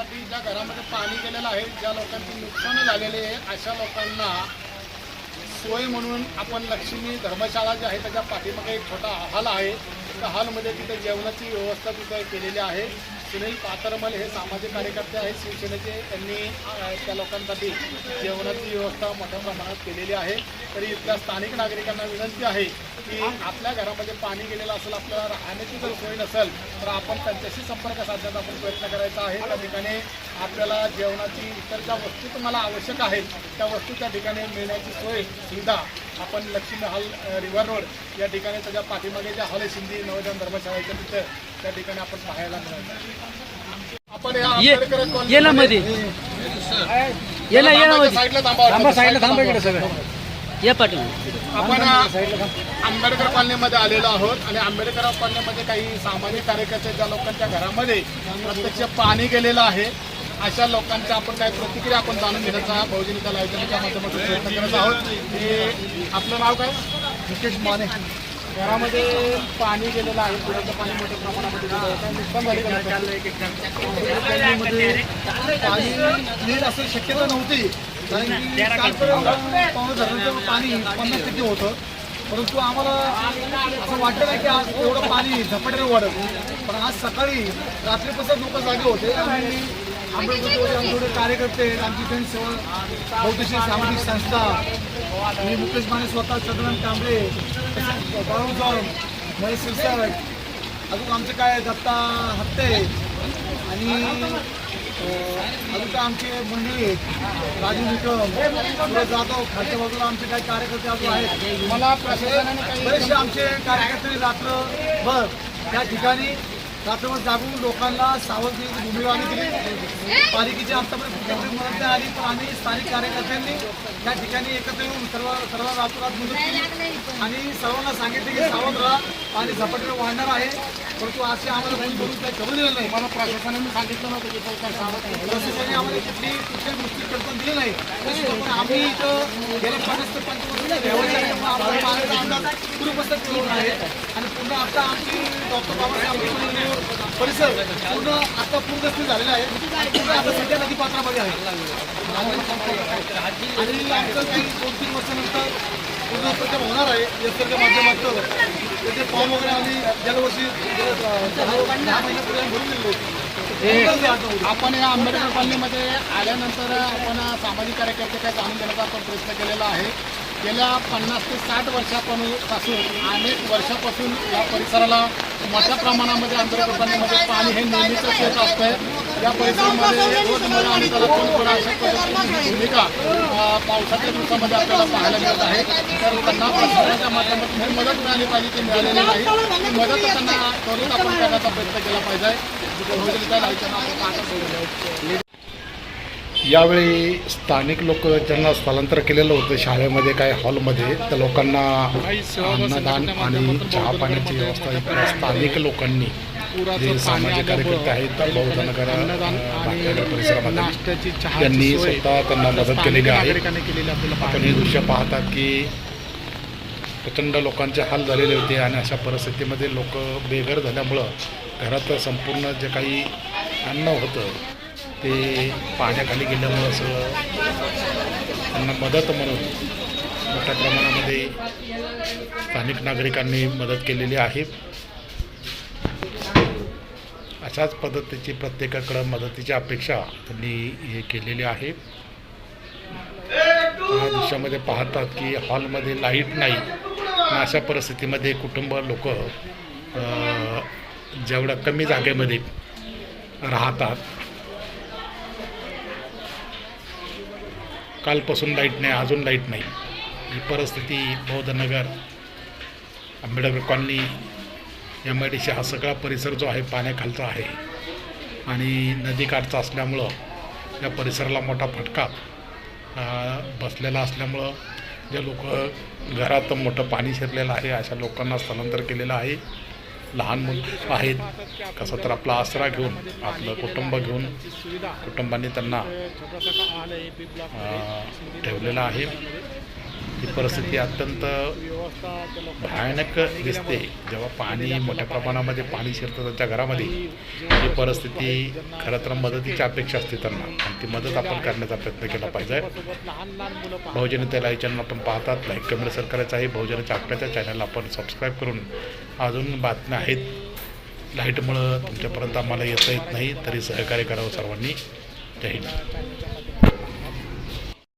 लोकांसाठी ज्या घरामध्ये पाणी गेलेलं आहे ज्या लोकांची नुकसान झालेले आहे अशा लोकांना सोय म्हणून आपण लक्ष्मी धर्मशाळा जी आहे त्याच्या पाठीमागे एक छोटा हॉल आहे. त्या हॉलमध्ये तिथे जेवणाची व्यवस्था तिथे केलेली आहे. सुनील पातरमल हे सामाजिक कार्यकर्ते आहेत. शिवसेनेचे त्यांनी त्या लोकांसाठी जेवणाची व्यवस्था मोठ्या प्रमाणात केलेली आहे. तरी इथल्या स्थानिक नागरिकांना विनंती आहे की आपल्या घरामध्ये पाणी गेलेलं असेल आपल्याला राहण्याची जर सोय नसेल तर आपण त्यांच्याशी संपर्क साधण्याचा आपण प्रयत्न करायचा आहे. त्या ठिकाणी आपल्याला जेवणाची इतर ज्या वस्तू तुम्हाला आवश्यक आहेत त्या वस्तू त्या ठिकाणी मिळण्याची सोय सुविधा आपण लक्ष्मी हॉल रिव्हर रोड या ठिकाणी त्याच्या पाठीमागे ज्या हॉल आहे सिंधी नवोदय धर्मशाळेच्या तिथं त्या ठिकाणी आपण पाहायला मिळत. आपण या आंबेडकर कॉलनीमध्ये- साईडला थांबा ये आपण आंबेडकर कॉलनीमध्ये आलेलो आहोत आणि आंबेडकर कॉलनीमध्ये काही सामाजिक कार्यकर्ते ज्या लोकांच्या घरामध्ये प्रत्यक्ष पाणी गेलेलं आहे अशा लोकांच्या आपण काही प्रतिक्रिया आपण जाणून घेण्याचा बहुजनिका लायसनच्या माध्यमातून प्रयत्न करत आहोत. हे आपलं नाव काय? मुकेश माने. घरामध्ये पाणी गेलेलं आहे पुराचं पाणी मोठ्या प्रमाणामध्ये. काय नुकसान झाले का? पाणी येईल असं शक्यता नव्हती. कारण की कालपर्यंत पावणे धरणाचं पाणी पन्नास टक्के होतं. परंतु आम्हाला असं वाटलं नाही की आज एवढं पाणी झपाट्याने वाढत पण आज सकाळी रात्रीपासून लोक जागे होते. आणि आंबेडकर कार्यकर्ते आमची जनसेवा बहुतेक सामाजिक संस्था. आणि मुकेश माने स्वतः चंद्रकांत कांबळे बाळू जॉन महेश शिरसाट. अजून आमचे काय दत्ता हत्ते आणि अजून काय आमचे मंडळी आहेत? राजू निकम सुरज जाधव. खालच्या बाजूला आमचे काही कार्यकर्ते अजून आहेत. मला बरेचसे आमचे कार्यकर्ते रात्रभर त्या ठिकाणी रात्रभर जागून लोकांना सावधगिरीची भूमिका आम्ही दिली. पालिकेची आमच्यापर्यंत मदत नाही आली पण आम्ही स्थानिक कार्यकर्त्यांनी त्या ठिकाणी एकत्र येऊन सर्व सर्व रातोरात मदत केली. आणि सर्वांना सांगितले की सावध राहा पाणी झपाट्याने वाढणार आहे. परंतु असे आम्हाला कोणी बोलून काही खबर दिलं नाही. मला प्रशासनाने सांगितलं नव्हतं की काही सावध राहा. प्रशासनाने आम्हाला कुठली कुठल्या गोष्टी कल्पना दिली नाही. पण आम्ही इथं गेल्या पन्नास ते पंचवीस अंदाज पूर्वपसत केलेला आहे. आणि पुन्हा आता आमची डॉक्टर बाबासाहेब परिसर पूर्ण आता पूरग्रस्त झालेला आहे. पूर्ण आता सध्या नदी पात्रामध्ये आहे. आणि आमचं काही दोन तीन वर्षानंतर पूर्ण प्रचार होणार आहे एसरच्या माध्यमातून त्याचे फॉर्म वगैरे आम्ही गेल्या वर्षी गेल्या दहा महिन्यापूर्वी भरून आपण या आंबेडकर कॉलनीमध्ये आल्यानंतर आपण सामाजिक कार्यकर्ते काय जाणून घेण्याचा आपण प्रयत्न केलेला आहे. गेल्या पन्नास ते साठ वर्षापासून अनेक वर्षापासून या परिसराला मोठ्या प्रमाणामध्ये आंबेडकर कॉलनीमध्ये पाणी हे नेहमीच येत असतं या परिसरामध्ये आणि त्याला कोण अशा पद्धतीची भूमिका पावसाच्या दिवसामध्ये आपल्याला पाहायला मिळत आहे तर त्यांना प्रशासनाच्या माध्यमातून ही मदत मिळाली पाहिजे ती मिळालेली नाही ती मदत त्यांना त्वरित आपण करण्याचा प्रयत्न केला पाहिजे. यावेळी स्थानिक लोक ज्यांना स्थलांतर केलेलं होतं शाळेमध्ये काय हॉलमध्ये त्या लोकांना अन्नदान आणि चहा पाण्याची व्यवस्था स्थानिक लोकांनी जे सामाजिक कार्यकर्ते आहेत परिसरामध्ये. त्यांनी स्वतः त्यांना मदत केलेली आहे. आपण हे दृश्य पाहतात की प्रचंड लोकांचे हाल झालेले होते आणि अशा परिस्थितीमध्ये लोक बेघर झाल्यामुळं घरात संपूर्ण जे काही अन्न होतं ते पाण्याखाली गेल्यामुळं सगळं त्यांना मदत म्हणून मोठ्या प्रमाणामध्ये स्थानिक नागरिकांनी मदत केलेली आहे. अशाच पद्धतीची प्रत्येकाकडं मदतीची अपेक्षा त्यांनी हे केलेली आहे. या दिवसामध्ये पाहतात की हॉलमध्ये लाइट नाही. आणि अशा परिस्थितीमध्ये कुटुंब लोक जेवढ्या कमी जागेमध्ये राहतात. कालपासून लाइट नाही अजून लाइट नाही. ही परिस्थिती Bauddhanagar Ambedkar colony M I D C हा सगळा परिसर जो आहे पाण्याखालचा आहे. आणि नदीकाठचा असल्यामुळं या परिसराला मोठा फटका बसलेला असल्यामुळं जे लोक घरात मोठं पाणी शिरलेलं आहे अशा लोकांना स्थलांतर केलेलं आहे. लहान मुलं आहेत कसं तर आपला आसरा घेऊन आपलं कुटुंब घेऊन कुटुंबाने त्यांना ठेवलेलं आहे. ही परिस्थिती अत्यंत भयानक दिसते. जेव्हा पाणी मोठ्या प्रमाणामध्ये पाणी शिरतं त्यांच्या घरामध्ये ही परिस्थिती खरं तर मदतीची अपेक्षा असते त्यांना. आणि ती मदत आपण करण्याचा प्रयत्न केला पाहिजे. बहुजन लाईव्ह चॅनल आपण पाहतात. लाईक कमेंट सर करायचं आहे. बहुजनाच्या आपल्याच्या चॅनलला आपण सबस्क्राईब करून अजून बातम्या आहेत. लाईटमुळं तुमच्यापर्यंत आम्हाला येता येत नाही. तरी सहकार्य करावं सर्वांनी. जय हिंद.